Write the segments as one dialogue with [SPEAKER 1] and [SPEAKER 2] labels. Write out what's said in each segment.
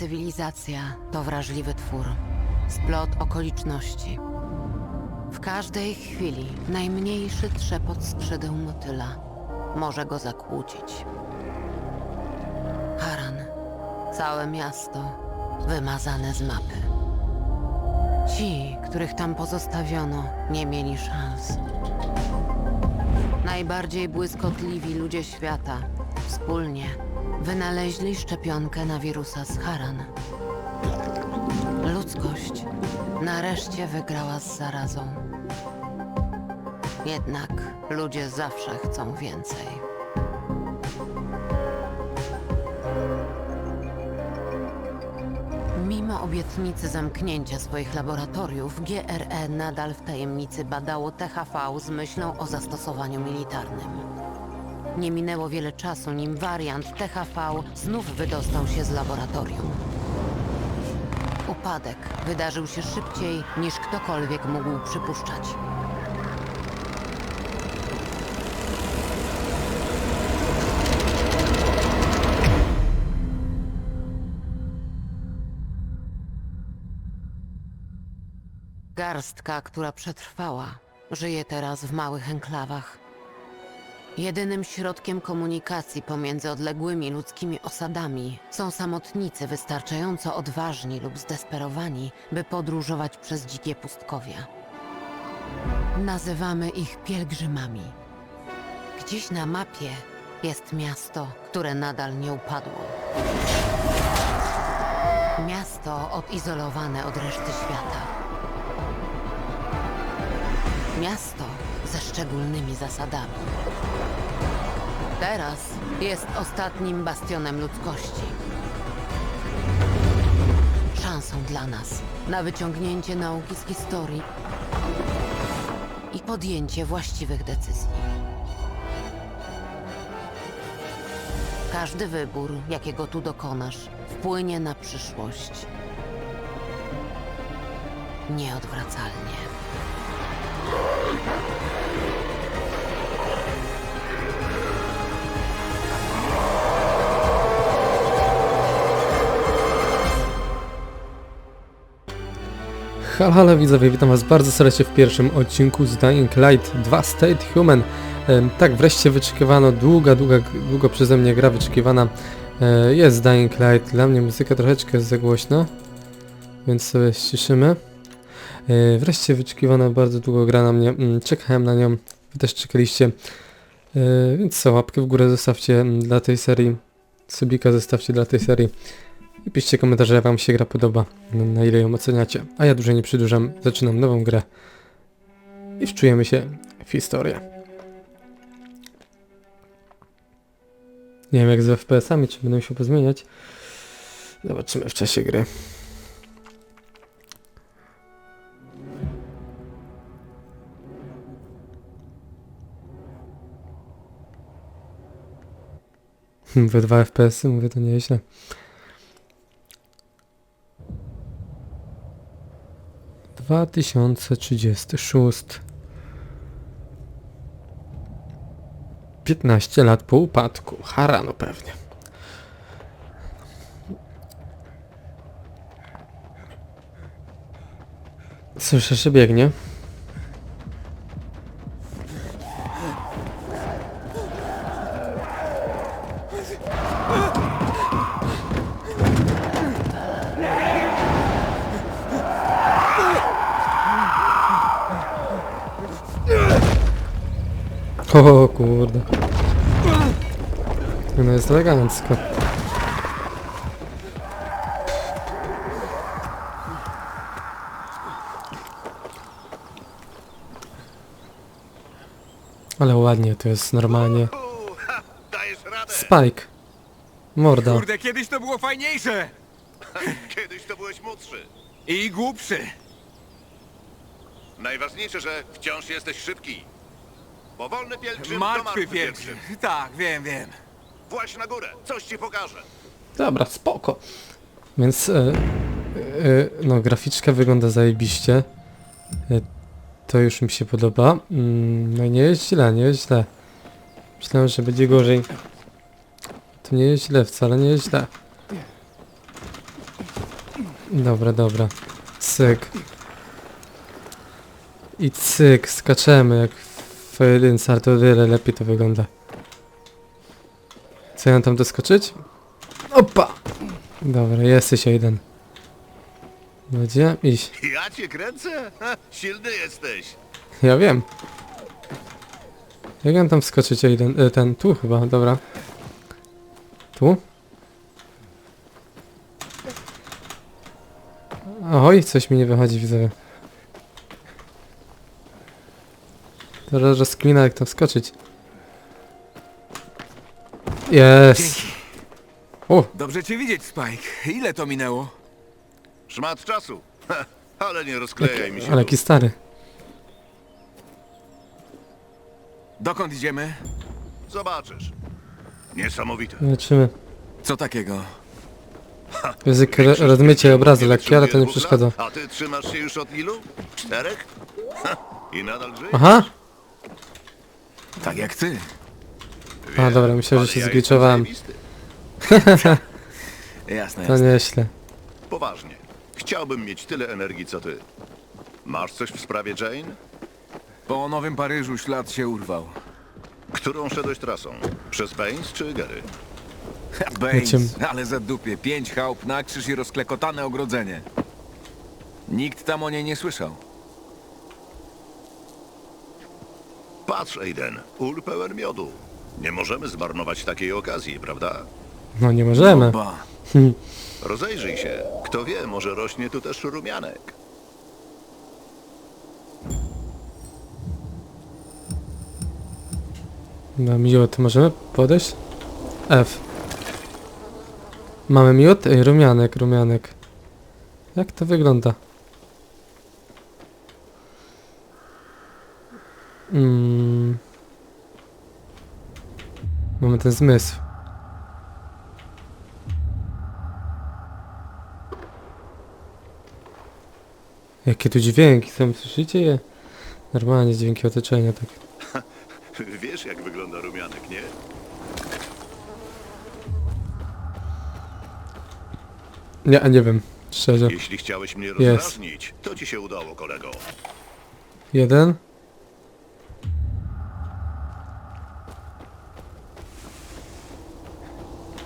[SPEAKER 1] cywilizacja to wrażliwy twór. Splot okoliczności. W każdej chwili najmniejszy trzepot skrzydeł motyla może go zakłócić. Haran. Całe miasto wymazane z mapy. Ci, których tam pozostawiono, nie mieli szans. Najbardziej błyskotliwi ludzie świata wspólnie wynaleźli szczepionkę na wirusa z Haran. Ludzkość nareszcie wygrała z zarazą. Jednak ludzie zawsze chcą więcej. Mimo obietnicy zamknięcia swoich laboratoriów, GRE nadal w tajemnicy badało THV z myślą o zastosowaniu militarnym. Nie minęło wiele czasu, nim wariant THV znów wydostał się z laboratorium. Upadek wydarzył się szybciej, niż ktokolwiek mógł przypuszczać. Garstka, która przetrwała, żyje teraz w małych enklawach. Jedynym środkiem komunikacji pomiędzy odległymi ludzkimi osadami są samotnicy wystarczająco odważni lub zdesperowani, by podróżować przez dzikie pustkowia. Nazywamy ich pielgrzymami. Gdzieś na mapie jest miasto, które nadal nie upadło. Miasto odizolowane od reszty świata. Miasto ze szczególnymi zasadami. Teraz jest ostatnim bastionem ludzkości. Szansą dla nas na wyciągnięcie nauki z historii i podjęcie właściwych decyzji. Każdy wybór, jakiego tu dokonasz, wpłynie na przyszłość. Nieodwracalnie.
[SPEAKER 2] Halo, halo widzowie, witam was bardzo serdecznie w pierwszym odcinku z Dying Light 2 State Human. Tak, wreszcie wyczekiwano, długa, długa, długo przeze mnie gra wyczekiwana e, jest Dying Light. Dla mnie muzyka troszeczkę jest za głośno, więc sobie ściszymy. E, wreszcie wyczekiwana, bardzo długo gra na mnie, mm, czekałem na nią, wy też czekaliście. E, więc co, łapkę w górę zostawcie mm, dla tej serii, subika zostawcie dla tej serii. I piszcie komentarze, jak wam się gra podoba, na- ile ją oceniacie. A ja dłużej nie przedłużam, zaczynam nową grę i wczujemy się w historię. Nie wiem jak z FPS-ami, czy będą się pozmieniać. Zobaczymy w czasie gry. We 2 FPS-y, mówię to nieźle. Dwa tysiące trzydziesty szósty. 15 lat po upadku. Harano pewnie. Słyszę, że biegnie. O kurde. No jest elegancko. Ale ładnie to jest normalnie.
[SPEAKER 3] Dajesz radę!
[SPEAKER 2] Spike. Morda.
[SPEAKER 4] Kurde, kiedyś to było fajniejsze!
[SPEAKER 3] Kiedyś to byłeś młodszy.
[SPEAKER 4] I głupszy!
[SPEAKER 3] Najważniejsze, że wciąż jesteś szybki. Powolny pielgrzym to
[SPEAKER 4] Martwy
[SPEAKER 3] pielgrzym.
[SPEAKER 4] Tak, wiem, wiem.
[SPEAKER 3] Właź na górę, coś ci pokażę.
[SPEAKER 2] Dobra, spoko. Więc e, e, no graficzka wygląda zajebiście. E, to już mi się podoba. Mm, no i nie jest źle, nie jest źle. Myślałem, że będzie gorzej. To nie jest źle, wcale nie jest źle. Dobra, dobra. Cyk. I cyk, skaczemy jak w jedynce, ale to wiele lepiej to wygląda. Co ja tam doskoczyć? Opa! Dobra, jesteś jeden. Będzie? Iść.
[SPEAKER 3] Ja cię kręcę? Ha, silny jesteś.
[SPEAKER 2] Ja wiem. Jak mam tam wskoczyć, jeden, e, ten, tu chyba, dobra. Tu? Oj, coś mi nie wychodzi, widzę. Teraz rozkmina jak tam wskoczyć. Jest.
[SPEAKER 4] Dzięki.
[SPEAKER 2] O,
[SPEAKER 4] Dobrze cię widzieć, Spike. Ile to minęło?
[SPEAKER 3] Szmat czasu. Ha, ale nie rozklejaj mi się.
[SPEAKER 2] ale jaki stary.
[SPEAKER 4] Dokąd idziemy?
[SPEAKER 3] tu. Zobaczysz. Niesamowite.
[SPEAKER 2] Leczymy.
[SPEAKER 4] Co takiego?
[SPEAKER 2] Język ro- rozmycie obrazu lekkie, ale to nie przeszkadza.
[SPEAKER 3] A ty trzymasz się już od ilu? Czterech? Ha, I nadal żyjesz?
[SPEAKER 2] Aha!
[SPEAKER 4] Tak jak ty.
[SPEAKER 2] A, dobra, myślałem, że się
[SPEAKER 3] ja
[SPEAKER 2] zgliczowałem.
[SPEAKER 4] Jasne,
[SPEAKER 2] To
[SPEAKER 4] jasne.
[SPEAKER 2] nieźle.
[SPEAKER 3] Poważnie. Chciałbym mieć tyle energii, co ty. Masz coś w sprawie Jane?
[SPEAKER 4] Po Nowym Paryżu ślad się urwał.
[SPEAKER 3] Którą szedłeś trasą? Przez Baines czy Gary?
[SPEAKER 4] Baines,
[SPEAKER 2] Lecimy.
[SPEAKER 4] ale za dupie. Pięć chałup na krzyż i rozklekotane ogrodzenie. Nikt tam o niej nie słyszał.
[SPEAKER 3] Patrz, Aiden, ul pełen miodu. Nie możemy zmarnować takiej okazji, prawda?
[SPEAKER 2] No nie możemy.
[SPEAKER 4] Ba.
[SPEAKER 3] Rozejrzyj się. Kto wie, może rośnie tu też rumianek.
[SPEAKER 2] No miód, możemy podejść? F. Mamy miód? Ej, rumianek, rumianek. Jak to wygląda? Mm. Mamy ten zmysł. Jakie tu dźwięki są, słyszycie je? Normalnie dźwięki otoczenia, tak.
[SPEAKER 3] Wiesz, jak wygląda rumianek, nie?
[SPEAKER 2] Nie, nie wiem, szczerze.
[SPEAKER 3] Jeśli chciałeś mnie
[SPEAKER 2] Jest.
[SPEAKER 3] rozdrażnić, to ci się udało, kolego.
[SPEAKER 2] Jeden.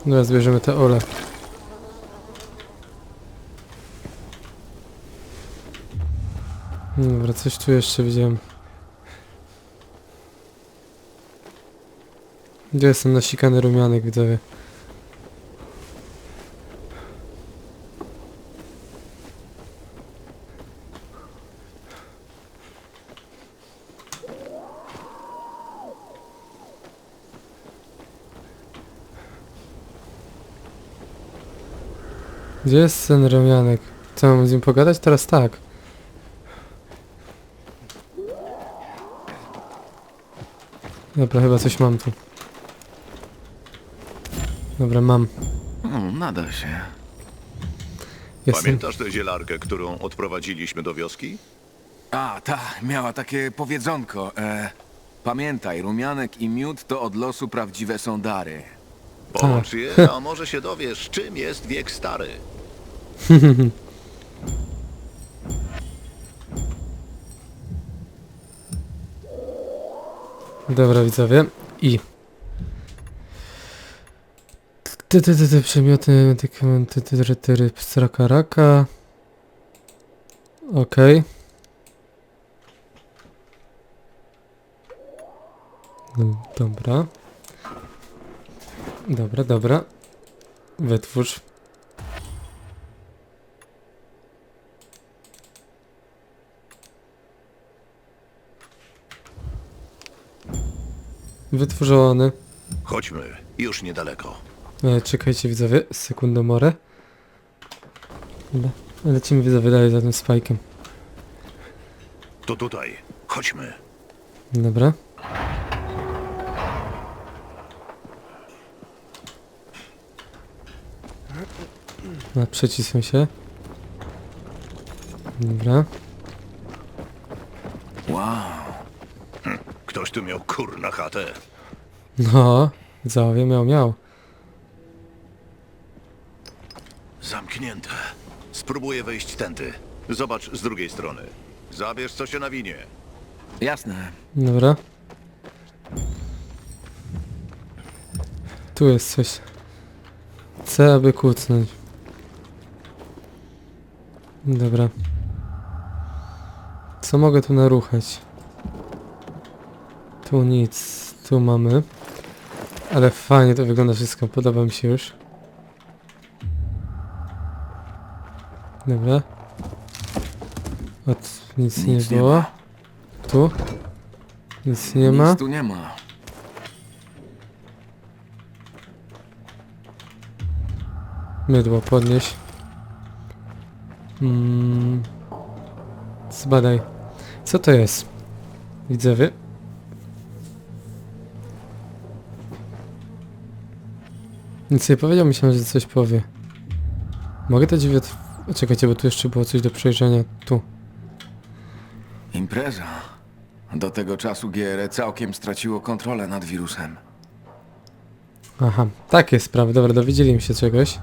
[SPEAKER 2] Teraz bierzemy te ole. Dobra, coś tu jeszcze widziałem. Gdzie jestem nasikany rumianek, widzowie? Gdzie jest ten rumianek? Co, mam z nim pogadać? Teraz tak. Dobra, chyba coś mam tu. Dobra, mam.
[SPEAKER 4] Mm, nada się.
[SPEAKER 2] Jestem.
[SPEAKER 3] Pamiętasz tę zielarkę, którą odprowadziliśmy do wioski?
[SPEAKER 4] A, ta, miała takie powiedzonko. E, pamiętaj, rumianek i miód to od losu prawdziwe są dary.
[SPEAKER 3] Połącz je, a może się dowiesz, czym jest wiek stary.
[SPEAKER 2] Dobra, widzowie. I. Ty, ty, ty, ty, przemioty, medykamenty, ty, ty, ty, pstraka raka. Okej. No, Dobra. Dobra, dobra. Wytwórz. Wytworzony.
[SPEAKER 3] Chodźmy, już niedaleko.
[SPEAKER 2] E, czekajcie widzowie, sekundomorę. Dobra, lecimy widzowie dalej za tym spajkiem.
[SPEAKER 3] To tutaj. Chodźmy.
[SPEAKER 2] Dobra. No, przycisłem się. Dobra.
[SPEAKER 4] Wow.
[SPEAKER 3] Ktoś tu miał kur na chatę.
[SPEAKER 2] No, widzowie, miał, miał.
[SPEAKER 3] Zamknięte. spróbuję wejść tędy. Zobacz z drugiej strony. Zabierz co się nawinie.
[SPEAKER 4] Jasne.
[SPEAKER 2] Dobra. Tu jest coś. C, aby kucnąć. Dobra. Co mogę tu naruchać? Tu nic. Tu mamy. Ale fajnie to wygląda wszystko. Podoba mi się już. Dobra. Ot, nic,
[SPEAKER 4] Nic
[SPEAKER 2] nie
[SPEAKER 4] nie
[SPEAKER 2] było.
[SPEAKER 4] ma.
[SPEAKER 2] Tu? Nic nie ma.
[SPEAKER 4] Nic tu nie ma.
[SPEAKER 2] Mydło podnieś. Mm. Zbadaj. Co to jest? Widzowie. Nic nie powiedział, myślałem, że coś powie. Mogę te drzwi otw... Czekajcie, bo tu jeszcze było coś do przejrzenia. Tu.
[SPEAKER 4] Impreza. Do tego czasu GRE całkiem straciło kontrolę nad wirusem.
[SPEAKER 2] Aha, takie sprawy. Dobra, dowiedzieli mi się czegoś.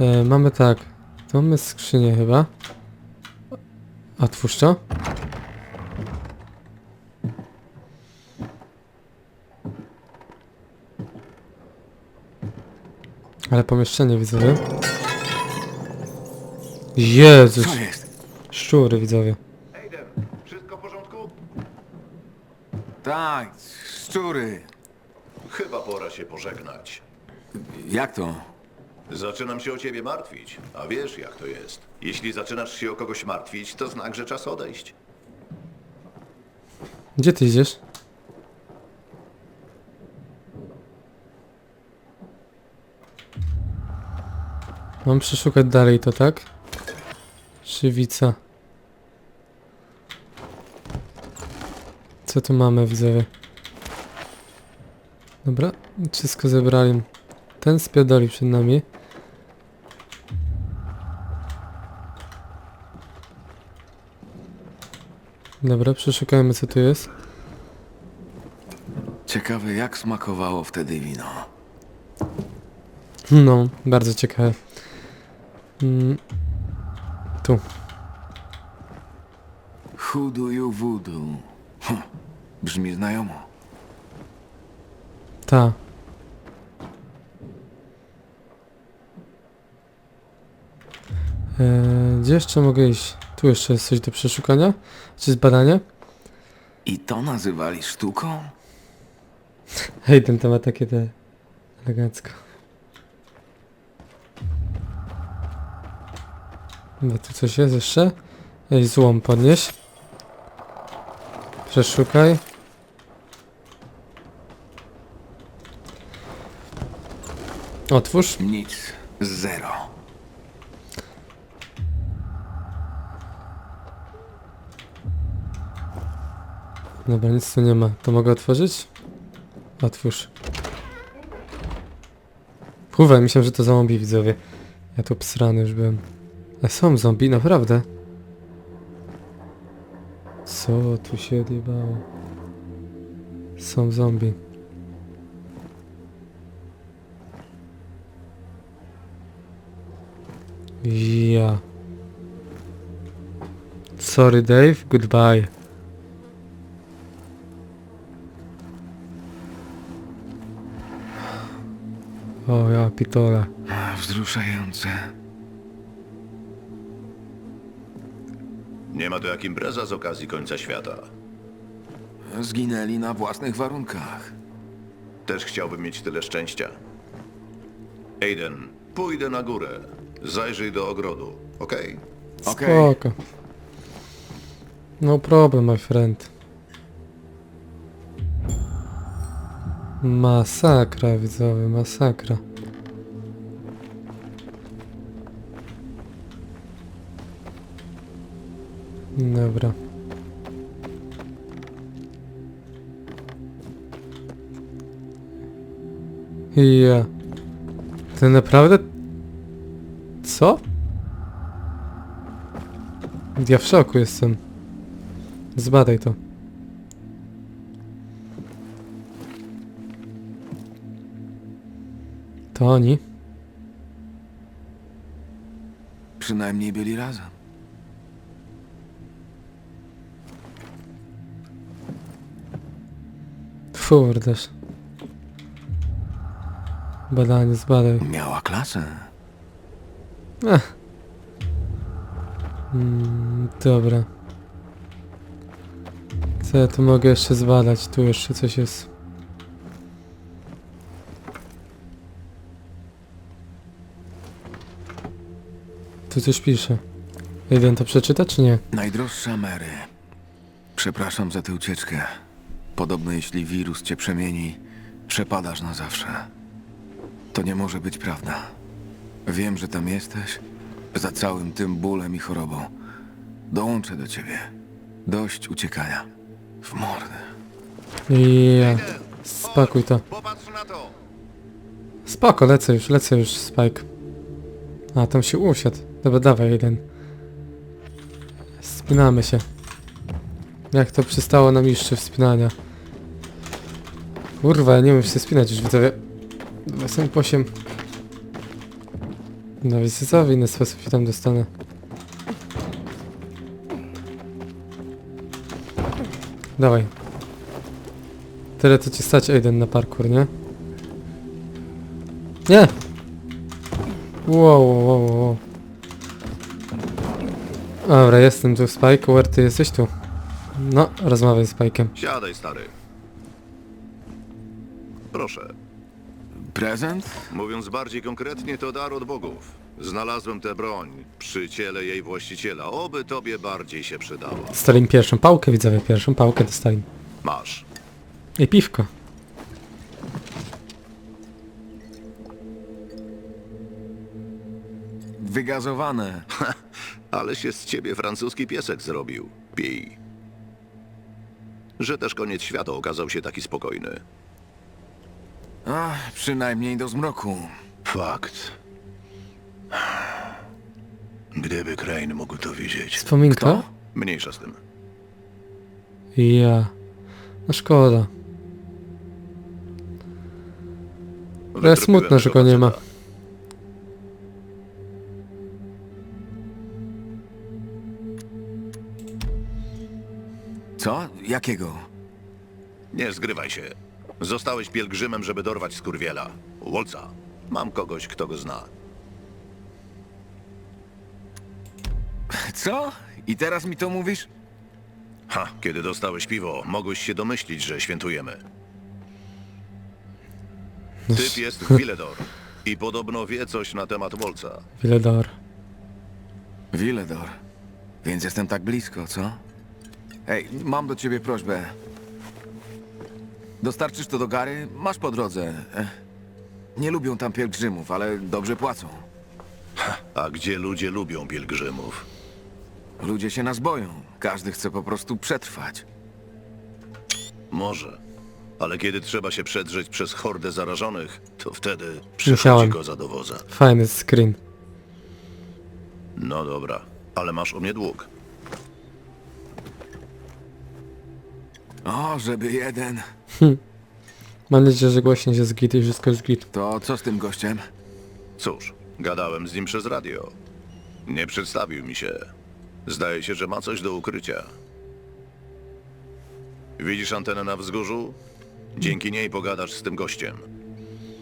[SPEAKER 2] E, mamy tak. Tu mamy skrzynię chyba. Otwórz to. Ale pomieszczenie widzowie. Jezus,
[SPEAKER 4] Co jest?
[SPEAKER 2] szczury widzowie.
[SPEAKER 3] Aiden, wszystko w porządku?
[SPEAKER 4] Tak, szczury.
[SPEAKER 3] Chyba pora się pożegnać.
[SPEAKER 4] Jak to?
[SPEAKER 3] Zaczynam się o ciebie martwić, a wiesz jak to jest. Jeśli zaczynasz się o kogoś martwić, to znak, że czas odejść.
[SPEAKER 2] Gdzie ty idziesz? Mam przeszukać dalej to, tak? Żywica. Co tu mamy, widzowie? Dobra, wszystko zebrali. Ten spiadoli przed nami. Dobra, przeszukajmy co tu jest.
[SPEAKER 4] Ciekawe, jak smakowało wtedy wino.
[SPEAKER 2] No, bardzo ciekawe. Mm. Tu.
[SPEAKER 4] Huduju wudu. Hm, brzmi znajomo.
[SPEAKER 2] Ta. Eee, gdzie jeszcze mogę iść? Tu jeszcze jest coś do przeszukania? Czy zbadania?
[SPEAKER 4] I to nazywali sztuką?
[SPEAKER 2] Hej, ten temat takie te... elegancko. Dobra, tu coś jest jeszcze? Ej, złom podnieś. Przeszukaj. Otwórz.
[SPEAKER 4] Nic. Zero.
[SPEAKER 2] Dobra, nic tu nie ma. To mogę otworzyć? Otwórz. Kurwa, myślałem, że to zombie widzowie. Ja tu psrany już byłem. Są zombie, naprawdę. Co tu się odjebało? Są zombie. Ja. Sorry Dave, goodbye. O ja pitole.
[SPEAKER 4] Wzruszające.
[SPEAKER 3] Nie ma to jak impreza z okazji końca świata.
[SPEAKER 4] Zginęli na własnych warunkach.
[SPEAKER 3] Też chciałbym mieć tyle szczęścia. Aiden, pójdę na górę. Zajrzyj do ogrodu, okej?
[SPEAKER 4] Okej.
[SPEAKER 2] Spoko. No problem, my friend. Masakra, widzowie, masakra. Dobra. Ja. To naprawdę... Co? Ja w szoku jestem. Zbadaj to. To oni?
[SPEAKER 4] przynajmniej byli razem.
[SPEAKER 2] Furdasz. Badanie, zbadaj.
[SPEAKER 4] Miała klasę.
[SPEAKER 2] Ech. Mm, dobra. Co ja tu mogę jeszcze zbadać? Tu jeszcze coś jest. Tu coś pisze. Jeden to przeczyta, czy nie?
[SPEAKER 4] Najdroższa Mary. Przepraszam za tę ucieczkę. Podobno jeśli wirus cię przemieni, przepadasz na zawsze. To nie może być prawda. Wiem, że tam jesteś, za całym tym bólem i chorobą. Dołączę do ciebie. Dość uciekania. W mordę.
[SPEAKER 2] Ja. Spakuj to. Spoko, lecę już, lecę już, Spike. A, tam się usiadł. Dobra, dawaj jeden. Spinamy się. Jak to przystało na mistrzu wspinania. Kurwa, nie wiem, się spinać już widzowie. Dobra, jestem po 8. No wiecie co, w inny sposób się tam dostanę. Dawaj. Tyle to ci stać, Aiden, na parkour, nie? Nie! Wow, wow, wow, wow. Dobra, jestem tu, Spike. Where ty jesteś tu? No, rozmawiaj z Spike'em.
[SPEAKER 3] Siadaj, stary. Proszę.
[SPEAKER 4] Prezent?
[SPEAKER 3] Mówiąc bardziej konkretnie, to dar od bogów. Znalazłem tę broń przy ciele jej właściciela. Oby tobie bardziej się przydała.
[SPEAKER 2] Dostali im pierwszą pałkę, widzowie, pierwszą pałkę dostali.
[SPEAKER 3] Masz.
[SPEAKER 2] I piwko.
[SPEAKER 4] Wygazowane.
[SPEAKER 3] Ale się z ciebie francuski piesek zrobił. Pij. Że też koniec świata okazał się taki spokojny.
[SPEAKER 4] Ach, przynajmniej do zmroku.
[SPEAKER 3] Fakt. Gdyby Crane mógł to wiedzieć.
[SPEAKER 2] Wspominka?
[SPEAKER 4] Kto?
[SPEAKER 3] Mniejsza z tym.
[SPEAKER 2] Ja. No szkoda.
[SPEAKER 3] Wytropiłem
[SPEAKER 2] smutno, że
[SPEAKER 3] tego
[SPEAKER 2] go nie ma.
[SPEAKER 3] faceta.
[SPEAKER 4] Co? Jakiego?
[SPEAKER 3] Nie zgrywaj się. Zostałeś pielgrzymem, żeby dorwać skurwiela. Wolca. Mam kogoś, kto go zna.
[SPEAKER 4] Co? I teraz mi to mówisz?
[SPEAKER 3] Ha, kiedy dostałeś piwo, mogłeś się domyślić, że świętujemy. Typ jest w Villedor i podobno wie coś na temat Wolca.
[SPEAKER 2] Villedor.
[SPEAKER 4] Villedor. Więc jestem tak blisko, co? Ej, mam do ciebie prośbę. Dostarczysz to do Gary? Masz po drodze. Eh, Nie lubią tam pielgrzymów, ale dobrze płacą.
[SPEAKER 3] A gdzie ludzie lubią pielgrzymów?
[SPEAKER 4] Ludzie się nas boją. Każdy chce po prostu przetrwać.
[SPEAKER 3] Może. Ale kiedy trzeba się przedrzeć przez hordę zarażonych, to wtedy przychodzi
[SPEAKER 2] Musiałem.
[SPEAKER 3] go za dowoza.
[SPEAKER 2] Fajny screen.
[SPEAKER 3] No dobra, ale masz o mnie dług.
[SPEAKER 4] O, żeby jeden.
[SPEAKER 2] Mam nadzieję, że głośniej się zgit i wszystko jest git.
[SPEAKER 4] To co z tym gościem?
[SPEAKER 3] Cóż, gadałem z nim przez radio. Nie przedstawił mi się. Zdaje się, że ma coś do ukrycia. Widzisz antenę na wzgórzu? Dzięki niej pogadasz z tym gościem.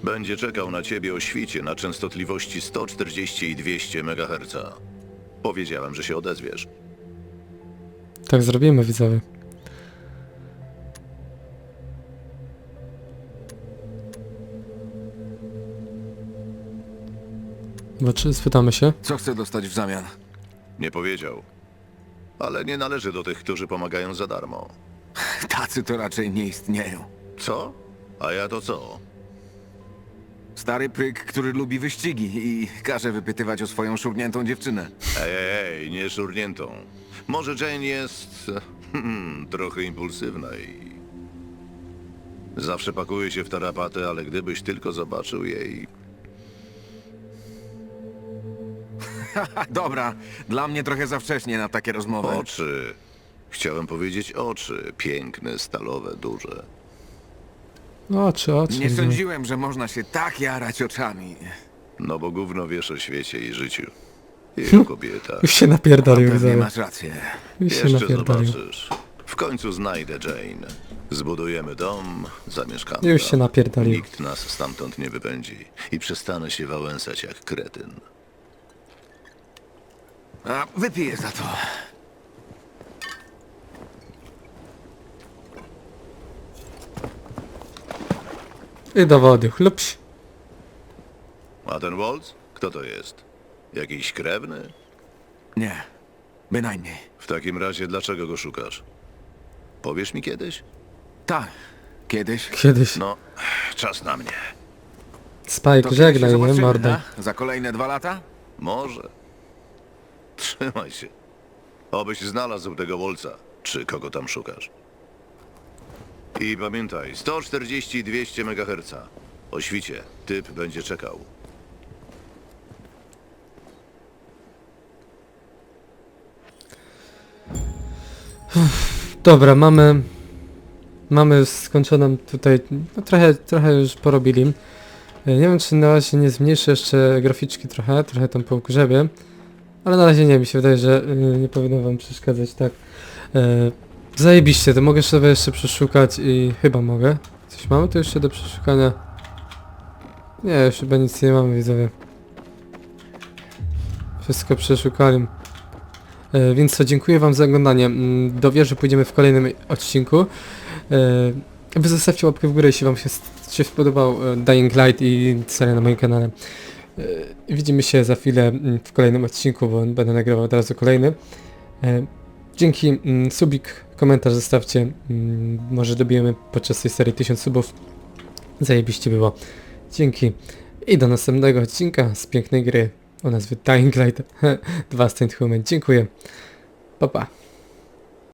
[SPEAKER 3] Będzie czekał na ciebie o świcie na częstotliwości 140 i 200 MHz. Powiedziałem, że się odezwiesz.
[SPEAKER 2] Tak zrobimy, widzowie. Bo czy spytamy się?
[SPEAKER 4] Co chce dostać w zamian?
[SPEAKER 3] Nie powiedział. Ale nie należy do tych, którzy pomagają za darmo.
[SPEAKER 4] Tacy to raczej nie istnieją.
[SPEAKER 3] Co? A ja to co?
[SPEAKER 4] Stary pryk, który lubi wyścigi i każe wypytywać o swoją szurniętą dziewczynę.
[SPEAKER 3] Ej, ej, ej, nie szurniętą. Może Jane jest hmm, trochę impulsywna i... Zawsze pakuje się w tarapaty, ale gdybyś tylko zobaczył jej...
[SPEAKER 4] Dobra, dla mnie trochę za wcześnie na takie rozmowy.
[SPEAKER 3] Oczy. Chciałem powiedzieć oczy. Piękne, stalowe, duże.
[SPEAKER 2] Oczy, oczy.
[SPEAKER 4] Nie sądziłem, że można się tak jarać oczami.
[SPEAKER 3] No bo gówno wiesz o świecie i życiu. Jego kobieta.
[SPEAKER 2] Już się napierdolił,
[SPEAKER 4] Pewnie
[SPEAKER 2] widzowie.
[SPEAKER 4] masz rację.
[SPEAKER 2] Już się
[SPEAKER 3] Jeszcze
[SPEAKER 2] napierdolił.
[SPEAKER 3] zobaczysz. W końcu znajdę Jane. Zbudujemy dom, zamieszkamy.
[SPEAKER 2] Już się
[SPEAKER 3] tam.
[SPEAKER 2] napierdolił.
[SPEAKER 3] Nikt nas stamtąd nie wypędzi i przestanę się wałęsać jak kretyn.
[SPEAKER 4] A wypiję za to.
[SPEAKER 2] I do wody, chlupś.
[SPEAKER 3] A ten Waltz? Kto to jest? Jakiś krewny?
[SPEAKER 4] Nie, bynajmniej.
[SPEAKER 3] W takim razie dlaczego go szukasz? Powiesz mi kiedyś?
[SPEAKER 4] Tak, kiedyś.
[SPEAKER 2] Kiedyś.
[SPEAKER 3] No, czas na mnie.
[SPEAKER 2] Spike,
[SPEAKER 4] To
[SPEAKER 2] żegnaj, nie?
[SPEAKER 4] zobaczymy,
[SPEAKER 2] Mordę.
[SPEAKER 4] a? Za kolejne dwa lata?
[SPEAKER 3] Może. Trzymaj się. Obyś znalazł tego Wolca, czy kogo tam szukasz. I pamiętaj, 140 i 200 MHz. O świcie, typ będzie czekał.
[SPEAKER 2] Dobra, mamy... Mamy skończoną tutaj... No trochę, trochę już porobili. Nie wiem, czy na razie nie zmniejszę jeszcze graficzki trochę, trochę tam pogrzebię. Ale na razie nie, mi się wydaje, że y, nie powinno wam przeszkadzać, tak. E, zajebiście, to mogę sobie jeszcze przeszukać i chyba mogę. Coś mamy tu jeszcze do przeszukania? Nie, już chyba nic nie mamy, widzowie. Wszystko przeszukali. E, Więc co, dziękuję wam za oglądanie. Mm, Do wieży pójdziemy w kolejnym odcinku. E, Wy zostawcie łapkę w górę, jeśli wam się, się spodobał Dying Light i seria na moim kanale. E, Widzimy się za chwilę mm, w kolejnym odcinku, bo będę nagrywał teraz kolejny. E, Dzięki, mm, subik, komentarz zostawcie. Mm, Może dobijemy podczas tej serii 1000 subów. Zajebiście było. Dzięki. I do następnego odcinka z pięknej gry o nazwie Dying Light 2 Stand Human. Dziękuję. Pa pa.